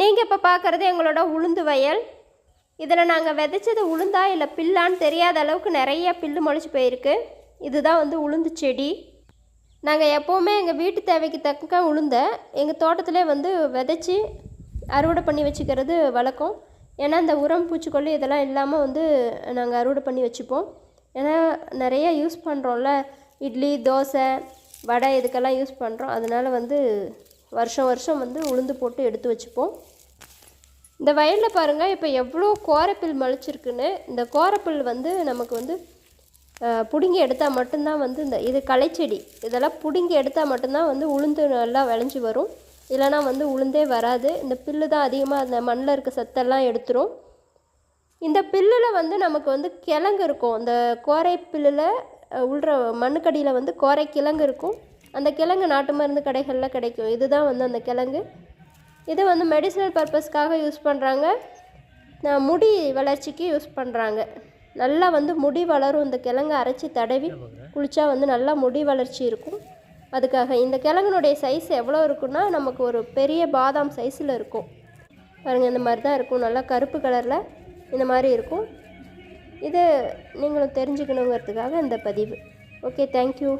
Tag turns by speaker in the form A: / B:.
A: நீங்கள் இப்போ பார்க்குறது எங்களோட உளுந்து வயல். இதில் நாங்கள் விதைச்சது உளுந்தா இல்லை பில்லான்னு தெரியாத அளவுக்கு நிறைய பில்லு முளைச்சி போயிருக்கு. இதுதான் வந்து உளுந்து செடி. நாங்கள் எப்போவுமே எங்கள் வீட்டு தேவைக்கு தக்க உளுந்த எங்கள் தோட்டத்திலே வந்து விதைச்சி அறுவடை பண்ணி வச்சுக்கிறது வழக்கம். ஏன்னா இந்த உரம் பூச்சிக்கொல்லி இதெல்லாம் இல்லாமல் வந்து நாங்கள் அறுவடை பண்ணி வச்சுப்போம். ஏன்னா நிறைய யூஸ் பண்ணுறோம்ல இட்லி தோசை வடை இதுக்கெல்லாம் யூஸ் பண்ணுறோம் அதனால் வந்து வருஷம் வருஷம் வந்து உளுந்து போட்டு எடுத்து வச்சுப்போம். இந்த வயலில் பாருங்கள் இப்போ எவ்வளோ கோரப்பில் முளைச்சிருக்குன்னு. இந்த கோரப்பில் வந்து நமக்கு வந்து பிடுங்கி எடுத்தால் மட்டும்தான் வந்து இந்த இது களைச்செடி. இதெல்லாம் பிடுங்கி எடுத்தால் மட்டும்தான் வந்து உளுந்து நல்லா விளைஞ்சி வரும். இல்லைனா வந்து உளுந்தே வராது. இந்த பில்லு தான் அதிகமாக அந்த மண்ணில் இருக்க சத்தெல்லாம் எடுத்துரும். இந்த பில்லில் வந்து நமக்கு வந்து கிழங்கு இருக்கும். இந்த கோரை பில்லில் உள்ற மண்ணுக்கடியில் வந்து கோரை கிழங்கு இருக்கும். அந்த கிழங்கு நாட்டு மருந்து கடைகளில் கிடைக்கும். இதுதான் வந்து அந்த கிழங்கு. இது வந்து மெடிசனல் பர்பஸ்க்காக யூஸ் பண்ணுறாங்க நான் முடி வளர்ச்சிக்கு யூஸ் பண்ணுறாங்க நல்லா வந்து முடி வளரும். இந்த கிழங்கு அரைச்சி தடவி குளித்தா வந்து நல்லா முடி வளர்ச்சி இருக்கும். அதுக்காக இந்த கிழங்குனுடைய சைஸ் எவ்வளோ இருக்குன்னா நமக்கு ஒரு பெரிய பாதாம் சைஸில் இருக்கும். பாருங்கள் இந்த மாதிரி தான் இருக்கும். நல்லா கருப்பு கலரில் இந்த மாதிரி இருக்கும். இது நீங்களும் தெரிஞ்சுக்கணுங்கிறதுக்காக இந்த பதிவு. Okay thank you